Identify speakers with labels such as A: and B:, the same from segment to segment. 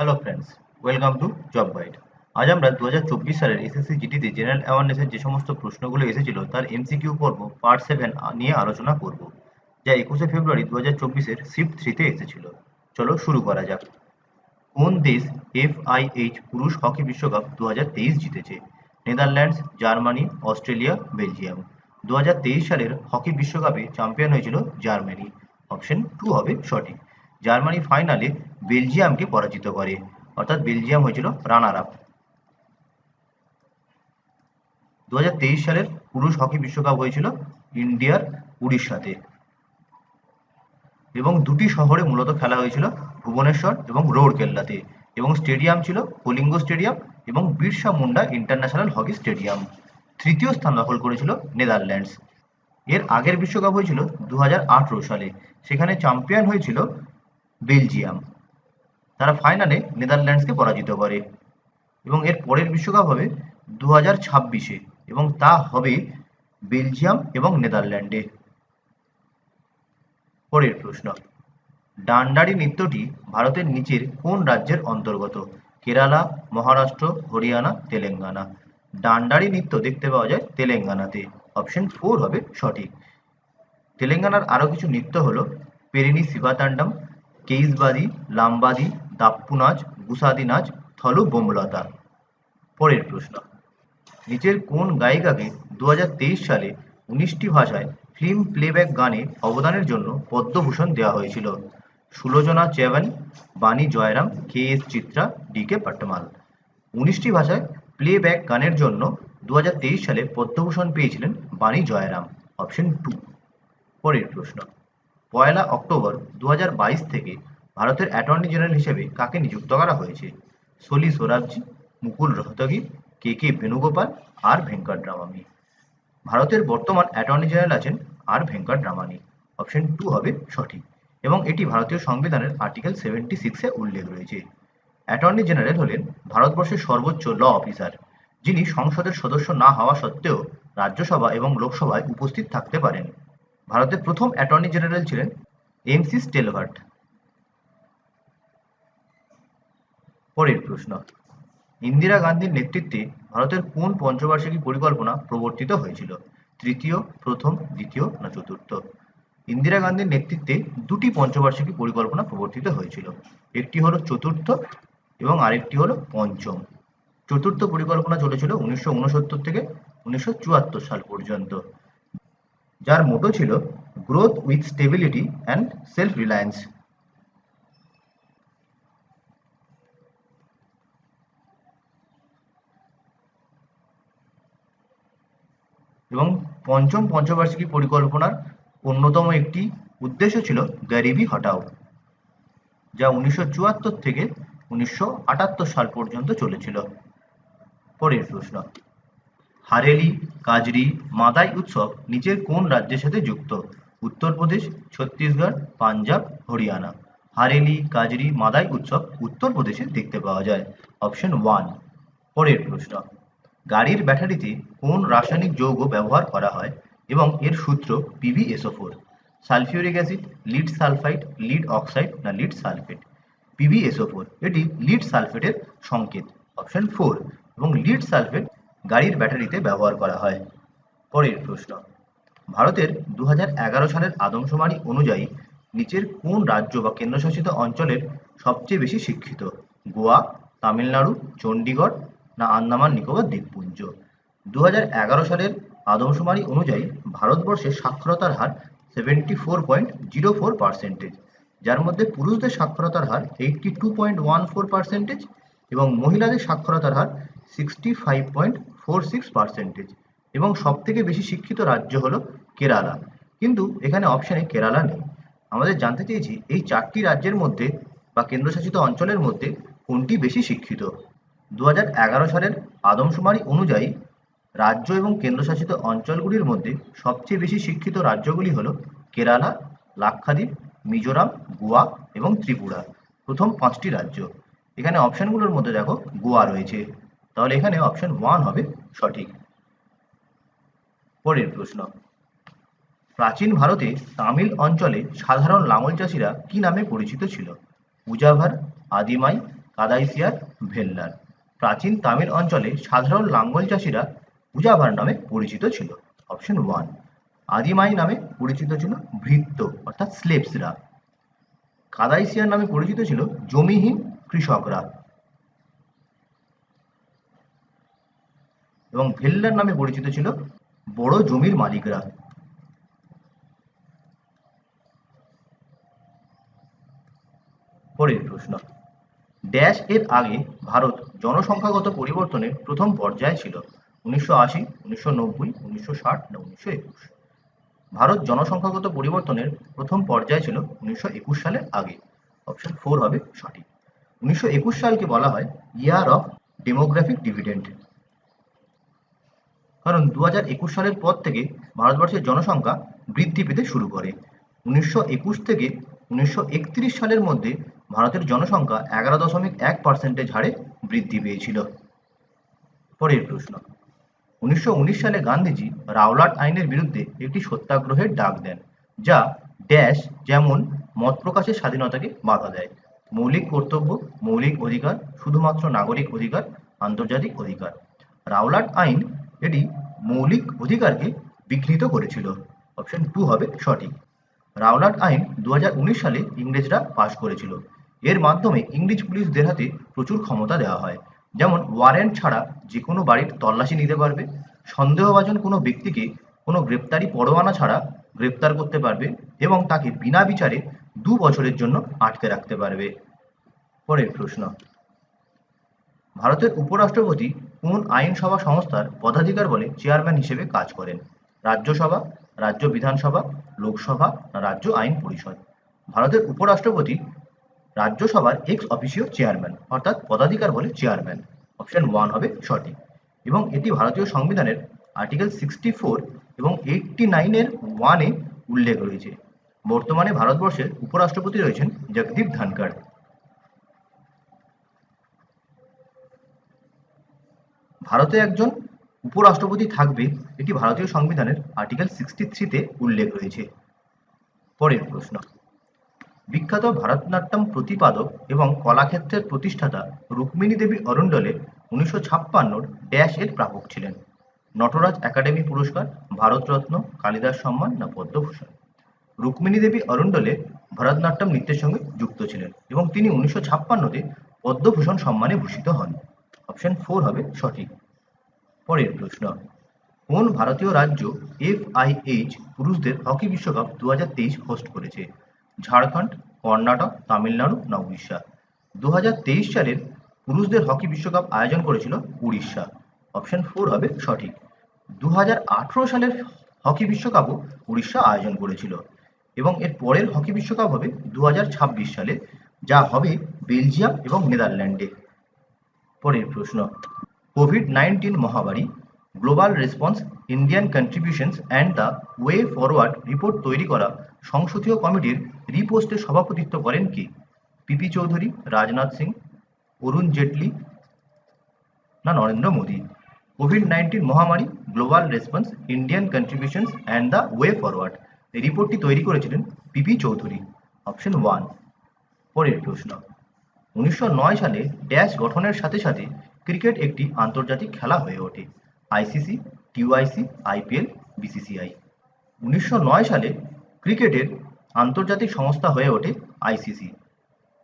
A: Hello friends welcome to job guide আজ আমরা দু হাজার চব্বিশ সালের এসএসসি জিডিতে জেনারেল অ্যাওয়ারনেসের যে সমস্ত প্রশ্নগুলো এসেছিল, তার এমসিকিউ পর্ব পার্ট সেভেন নিয়ে আলোচনা করব, যা একুশে ফেব্রুয়ারি দু হাজার চব্বিশের শিফট থ্রিতে এসেছিল। চলো শুরু করা যাক। কোন দেশ এফআইএইচ পুরুষ হকি বিশ্বকাপ দু হাজার তেইশ জিতেছে? Netherlands, Germany, Australia, Belgium. দু হাজার তেইশ সালের হকি বিশ্বকাপে চ্যাম্পিয়ন হয়েছিল জার্মানি। অপশন টু হবে সঠিক। জার্মানি ফাইনালে বেলজিয়ামকে পরাজিত করে। অর্থাৎ বেলজিয়াম হয়েছিল রানার আপ দু সালের পুরুষ হকি বিশ্বকাপ হয়েছিল ইন্ডিয়ার উড়িষ্যাতে। এবং দুটি শহরে মূলত খেলা হয়েছিল ভুবনেশ্বর এবং রৌরকেল্লাতে। এবং স্টেডিয়াম ছিল কলিঙ্গ স্টেডিয়াম এবং Birsa Munda international hockey stadium. তৃতীয় স্থান দখল করেছিল নেদারল্যান্ডস। এর আগের বিশ্বকাপ হয়েছিল দু হাজার আঠারো সালে। সেখানে চ্যাম্পিয়ন হয়েছিল বেলজিয়াম। তারা ফাইনালে নেদারল্যান্ডসকে পরাজিত করে। এবং এর পরের বিশ্বকাপ হবে দু হাজার ছাব্বিশে এবং তা হবে বেলজিয়াম এবং নেদারল্যান্ডে। পরের প্রশ্ন, ডান্ডারি নৃত্যটি ভারতের নিচের কোন রাজ্যের অন্তর্গত? কেরালা, মহারাষ্ট্র, হরিয়ানা, তেলেঙ্গানা। ডান্ডারি নৃত্য দেখতে পাওয়া যায় তেলেঙ্গানাতে। অপশন ফোর হবে সঠিক। তেলেঙ্গানার আরও কিছু নৃত্য হলো পেরিনি শিবাতান্ডম কেইসবাদি লাম্বাদি দাপ্পু নাচ গুসাদি নাচ থলু বোমলতা পরের প্রশ্ন। নিচের কোন গায়িকাকে দু সালে উনিশটি ভাষায় ফিল্ম প্লেব্যাক গানে অবদানের জন্য পদ্মভূষণ দেওয়া হয়েছিল? Sulochana Chavan Vani Jairam, K S Chithra, D K Pattammal. উনিশটি ভাষায় প্লেব্যাক গানের জন্য দু হাজার তেইশ সালে পদ্মভূষণ পেয়েছিলেন বাণী জয়রাম। Option two. পরের প্রশ্ন। পয়লা অক্টোবর দু হাজার বাইশ থেকে ভারতের অ্যাটর্নি জেনারেল হিসেবে কাকে নিযুক্ত করা হয়েছে? সলি সোরাবজি মুকুল রোহতগি, কে কে বেণুগোপাল, আর ভেঙ্কটরামানি ভারতের বর্তমান অ্যাটর্নি জেনারেল আছেন আর ভেঙ্কটরামানি অপশন টু হবে সঠিক এবং এটি ভারতীয় সংবিধানের আর্টিকেল সেভেন্টি সিক্সে উল্লেখ রয়েছে। অ্যাটর্নি জেনারেল হলেন ভারতবর্ষের সর্বোচ্চ ল অফিসার, যিনি সংসদের সদস্য না হওয়া সত্ত্বেও রাজ্যসভা এবং লোকসভায় উপস্থিত থাকতে পারেন। ভারতের প্রথম অ্যাটর্নি জেনারেল ছিলেন এম সি স্টেলভার্ট। পরের প্রশ্ন। ইন্দিরা গান্ধীর নেতৃত্বে ভারতের কোন পঞ্চবার্ষিকী পরিকল্পনা প্রবর্তিত হয়েছিল? তৃতীয়, প্রথম, দ্বিতীয় না চতুর্থ? ইন্দিরা গান্ধীর নেতৃত্বে দুটি পঞ্চবার্ষিকী পরিকল্পনা প্রবর্তিত হয়েছিল। একটি হলো চতুর্থ এবং আরেকটি হলো পঞ্চম। চতুর্থ পরিকল্পনা চলেছিল উনিশশো উনসত্তর থেকে উনিশশো চুয়াত্তর সাল পর্যন্ত। যার মোটো ছিল growth with stability and self reliance এবং পঞ্চম পঞ্চবার্ষিকী পরিকল্পনার অন্যতম একটি উদ্দেশ্য ছিল গরিবি হটাও, যা উনিশশো চুয়াত্তর থেকে উনিশশো আটাত্তর সাল পর্যন্ত চলেছিল। পরের প্রশ্ন, হারেলি, কাজরি, মাদাই উৎসব নিচের কোন রাজ্যের সাথে যুক্ত? উত্তরপ্রদেশ, ছত্তিশগড়, পাঞ্জাব, হরিয়ানা। হারেলি, কাজরি, মাদাই উৎসব উত্তরপ্রদেশে দেখতে পাওয়া যায়। অপশন ওয়ান পরের প্রশ্ন গাড়ির ব্যাটারিতে কোন রাসায়নিক যৌগ ব্যবহার করা হয় এবং এর সূত্র P B S O four sulphuric acid, lead sulphide, lead oxide না lead sulphate. P B S O four এটি লিড সালফেটের সংকেত অপশন ফোর এবং লিড সালফেট গাড়ির ব্যাটারিতে ব্যবহার করা হয়। পরের প্রশ্ন, ভারতের দু এগারো সালের আদমশুমারি অনুযায়ী নিচের কোন রাজ্য বা কেন্দ্রশাসিত অঞ্চলের সবচেয়ে বেশি শিক্ষিত? গোয়া, তামিলনাড়ু চণ্ডীগড় না আন্দামান নিকোবর দ্বীপপুঞ্জ। দু হাজার এগারো সালের আদমশুমারি অনুযায়ী ভারতবর্ষের সাক্ষরতার হার seventy four point zero four percentage যার মধ্যে পুরুষদের সাক্ষরতার হার eighty two point one four percentage এবং মহিলাদের সাক্ষরতার হার sixty five point four six percentage এবং সব থেকে বেশি শিক্ষিত রাজ্য হলো কেরালা। কিন্তু এখানে অপশানে কেরালা নেই। আমাদের জানতে চেয়েছি এই চারটি রাজ্যের মধ্যে বা কেন্দ্রশাসিত অঞ্চলের মধ্যে কোনটি বেশি শিক্ষিত? দু হাজার এগারো সালের আদমশুমারি অনুযায়ী রাজ্য এবং কেন্দ্রশাসিত অঞ্চলগুলির মধ্যে সবচেয়ে বেশি শিক্ষিত রাজ্যগুলি হল কেরালা, লাক্ষাদ্বীপ, মিজোরাম, গোয়া এবং ত্রিপুরা। প্রথম পাঁচটি রাজ্য। এখানে অপশানগুলোর মধ্যে দেখো গোয়া রয়েছে। তাহলে এখানে অপশন ওয়ান হবে সঠিক। পরের প্রশ্ন। প্রাচীন ভারতে তামিল অঞ্চলে সাধারণ লাঙল চাষিরা কি নামে পরিচিত ছিল? উজাভার, আদিমাই কাদাইসিয়ার ভেল্লার। প্রাচীন তামিল অঞ্চলে সাধারণ লাঙ্গল চাষিরা উজাভার নামে পরিচিত ছিল। অপশন ওয়ান আদিমাই নামে পরিচিত ছিল ভৃত্য, অর্থাৎ স্লেপসরা কাদাইসিয়ার নামে পরিচিত ছিল জমিহীন কৃষকরা। এবং ভেল্লার নামে পরিচিত ছিল বড় জমির মালিকরা। পরের প্রশ্ন ড্যাশ এর আগে ভারত জনসংখ্যাগত পরিবর্তনের প্রথম পর্যায়ে ছিল, উনিশশো আশি, উনিশশো নব্বই, উনিশশো ষাট না উনিশশো একুশ। ভারত জনসংখ্যাগত পরিবর্তনের প্রথম পর্যায়ে ছিল উনিশশো একুশ সালের আগে। অপশন ফোর হবে সঠিক। উনিশশো একুশ সালকে বলা হয় ইয়ার অফ ডেমোগ্রাফিক ডিভিডেন্ড কারণ দু একুশ সালের পর থেকে ভারতবর্ষের জনসংখ্যা বৃদ্ধি পেতে শুরু করে। উনিশশো একুশ থেকে উনিশশো একত্রিশ সালের মধ্যে ভারতের জনসংখ্যা এগারো দশমিক এক পার্সেন্টেজ হারে বৃদ্ধি পেয়েছিল। পরের প্রশ্ন, উনিশশো উনিশ সালে গান্ধীজি রাওলাট আইনের বিরুদ্ধে একটি সত্যাগ্রহের ডাক দেন, যা ড্যাশ যেমন মত প্রকাশের স্বাধীনতাকে বাধা দেয়। মৌলিক কর্তব্য, মৌলিক অধিকার, শুধুমাত্র নাগরিক অধিকার, আন্তর্জাতিক অধিকার। রাওলাট আইন এটি মৌলিক অধিকারকে বিঘ্নিত করেছিল। অপশন টু হবে সঠিক। রাওলাট আইন দু হাজার উনিশ সালে ইংরেজরা পাশ করেছিল। এর মাধ্যমে ইংরেজ পুলিশদের হাতে প্রচুর ক্ষমতা দেওয়া হয়। যেমন ওয়ারেন্ট ছাড়া যে কোনো বাড়ির তল্লাশি নিতে পারবে। সন্দেহভাজন কোনো ব্যক্তিকে কোনো গ্রেপ্তারি পরোয়ানা ছাড়া গ্রেপ্তার করতে পারবে এবং তাকে বিনা বিচারে দু বছরের জন্য আটকে রাখতে পারবে। পরের প্রশ্ন। ভারতের উপরাষ্ট্রপতি কোন আইনসভা সংস্থার পদাধিকার বলে চেয়ারম্যান হিসেবে কাজ করেন। রাজ্যসভা, রাজ্য বিধানসভা, লোকসভা, রাজ্য আইন পরিষদ। ভারতের উপরাষ্ট্রপতি রাজ্যসভার এক্স অফিসিও চেয়ারম্যান অর্থাৎ পদাধিকার বলে চেয়ারম্যান অপশন ওয়ান হবে সঠিক। এবং এটি ভারতীয় সংবিধানের আর্টিকেল সিক্সটি ফোর এবং এইটটি নাইনের ওয়ানে উল্লেখ রয়েছে। বর্তমানে ভারতবর্ষের উপরাষ্ট্রপতি রয়েছেন জগদীপ ধনকড় ভারতে একজন উপরাষ্ট্রপতি থাকবে, এটি ভারতীয় সংবিধানের আর্টিকেল সিক্সটি থ্রিতে উল্লেখ রয়েছে। পরের প্রশ্ন। বিখ্যাত ভারতনাট্যম প্রতিপাদক এবং কলাক্ষেত্রের প্রতিষ্ঠাতা রুক্মিণী দেবী অরুণ্ডলে উনিশশো ছাপ্পান্নর ড্যাশ এর প্রাপক ছিলেন। নটরাজ একাডেমি পুরস্কার, ভারতরত্ন, কালিদাস সম্মান না পদ্মভূষণ। রুক্মিণী দেবী অরুণ্ডলে ভরতনাট্যম নৃত্যের সঙ্গে যুক্ত ছিলেন এবং তিনি উনিশশো ছাপ্পান্নতে পদ্মভূষণ সম্মানে ভূষিত হন। অপশন ফোর হবে সঠিক। পরের প্রশ্ন, কোন ভারতীয় রাজ্য এফআইএইচ পুরুষদের হকি বিশ্বকাপ দু হাজার তেইশ হোস্ট করেছে? ঝাড়খণ্ড, কর্ণাটক, তামিলনাড়ু না উড়িষ্যা দু সালের পুরুষদের হকি বিশ্বকাপ আয়োজন করেছিল উড়িষ্যা। অপশন ফোর হবে সঠিক। দু সালের হকি বিশ্বকাপও উড়িষ্যা আয়োজন করেছিল এবং এর পরের হকি বিশ্বকাপ হবে দু হাজার ছাব্বিশ সালে, যা হবে বেলজিয়াম এবং নেদারল্যান্ডে। পরের প্রশ্ন, কোভিড নাইন্টিন মহামারী global response, Indian contributions, and the way forward report তৈরি করা সংসদীয় কমিটির রিপোস্টে সভাপতিত্ব করেন কি? পিপি চৌধুরী, রাজনাথ সিং, অরুণ জেটলি না নরেন্দ্র মোদী? কোভিড নাইন্টিন মহামারী, global response, Indian contributions, and the way forward. এই রিপোর্টটি তৈরি করেছিলেন পিপি চৌধুরী। অপশন ওয়ান, পরের প্রশ্ন। উনিশশো নয় সালে ড্যাশ গঠনের সাথে সাথে ক্রিকেট একটি আন্তর্জাতিক খেলা হয়ে ওঠে। আইসিসি টিওআইসি আইপিএল বিসিসিআই উনিশশো নয় সালে ক্রিকেটের আন্তর্জাতিক সংস্থা হয়ে ওঠে আইসিসি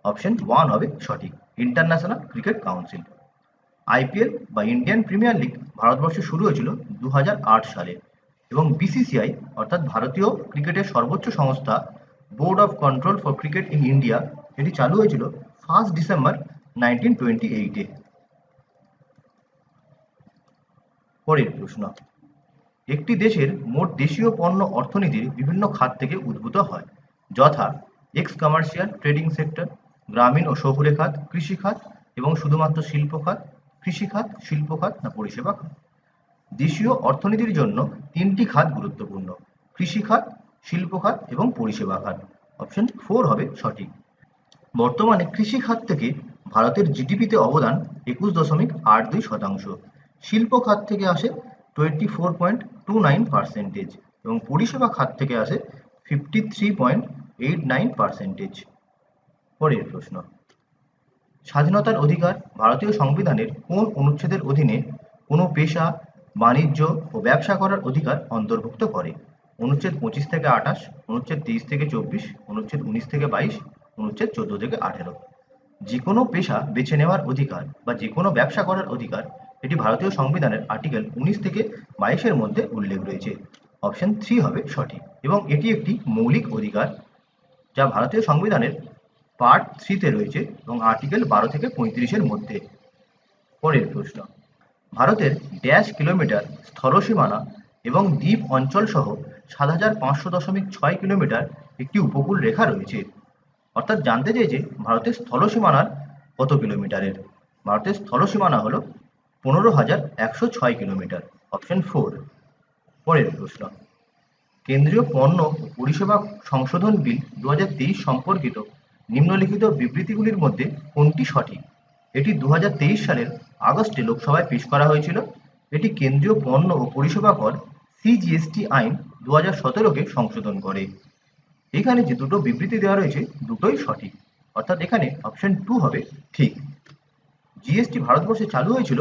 A: অপশন ওয়ান হবে সঠিক, ইন্টারন্যাশনাল ক্রিকেট কাউন্সিল। আইপিএল বা ইন্ডিয়ান প্রিমিয়ার লিগ ভারতবর্ষে শুরু হয়েছিল দু হাজার আট সালে এবং বিসিসিআই অর্থাৎ ভারতীয় ক্রিকেটের সর্বোচ্চ সংস্থা, Board of Control for Cricket in India, এটি চালু হয়েছিল ফার্স্ট ডিসেম্বর নাইনটিন টোয়েন্টি এইটে। পরের প্রশ্ন। একটি দেশের মোট দেশীয় পণ্য অর্থনীতির বিভিন্ন খাত থেকে উদ্ভূত হয়, যথা এক্স কমার্শিয়াল ট্রেডিং সেক্টর গ্রামীণ ও শহুরে খাত, কৃষি খাত এবং শুধুমাত্র শিল্প খাত, কৃষি খাত, শিল্প খাত না পরিষেবা খাত। দেশীয় অর্থনীতির জন্য তিনটি খাত গুরুত্বপূর্ণ, কৃষি খাত, শিল্প খাত এবং পরিষেবা খাত। অপশন ফোর হবে সঠিক। বর্তমানে কৃষি খাত থেকে ভারতের জিডিপিতে অবদান একুশ দশমিক আট দুই শতাংশ। শিল্প খাত থেকে আসে twenty four point two nine percentage এবং পরিষেবা খাত থেকে আসে fifty three point eight nine percentage পরের প্রশ্ন, স্বাধীনতার অধিকার ভারতীয় সংবিধানের কোন অনুচ্ছেদের অধীনে কোনো পেশা, বাণিজ্য ও ব্যবসা করার অধিকার অন্তর্ভুক্ত করে? অনুচ্ছেদ পঁচিশ থেকে আঠাশ, অনুচ্ছেদ তেইশ থেকে চব্বিশ, অনুচ্ছেদ উনিশ থেকে বাইশ, অনুচ্ছেদ চোদ্দ থেকে আঠেরো। যে কোনো পেশা বেছে নেওয়ার অধিকার বা যে কোনো ব্যবসা করার অধিকার এটি ভারতীয় সংবিধানের আর্টিকেল উনিশ থেকে বাইশের মধ্যে উল্লেখ রয়েছে। অপশন থ্রি হবে সঠিক এবং এটি একটি মৌলিক অধিকার যা ভারতীয় সংবিধানের পার্ট থ্রিতে রয়েছে এবং আর্টিকেল বারো থেকে পঁয়ত্রিশের মধ্যে। পরের প্রশ্ন, ভারতের ড্যাশ কিলোমিটার স্থলসীমানা এবং দ্বীপ অঞ্চল সহ সাত হাজার পাঁচশো দশমিক ছয় কিলোমিটার একটি উপকূল রেখা রয়েছে। অর্থাৎ জানতে চেয়েছে ভারতের স্থলসীমানার কত কিলোমিটারের ভারতের স্থলসীমানা হলো পনেরো হাজার একশো ছয় কিলোমিটার। Option four. পরের প্রশ্ন। কেন্দ্রীয় পণ্য ও পরিষেবা সংশোধন বিল দুহাজার তেইশ সম্পর্কিত নিম্নলিখিত বিবৃতিগুলির মধ্যে কোনটি সঠিক? এটি দুহাজার তেইশ সালের আগস্টে লোকসভায় পেশ করা হয়েছিল। এটি কেন্দ্রীয় পণ্য ও পরিষেবা কর সিজিএসটি আইন দু হাজার সতেরোকে সংশোধন করে। এখানে যে দুটো বিবৃতি দেওয়া রয়েছে, দুটোই সঠিক। অর্থাৎ এখানে অপশন টু হবে ঠিক। জিএসটি ভারতবর্ষে চালু হয়েছিল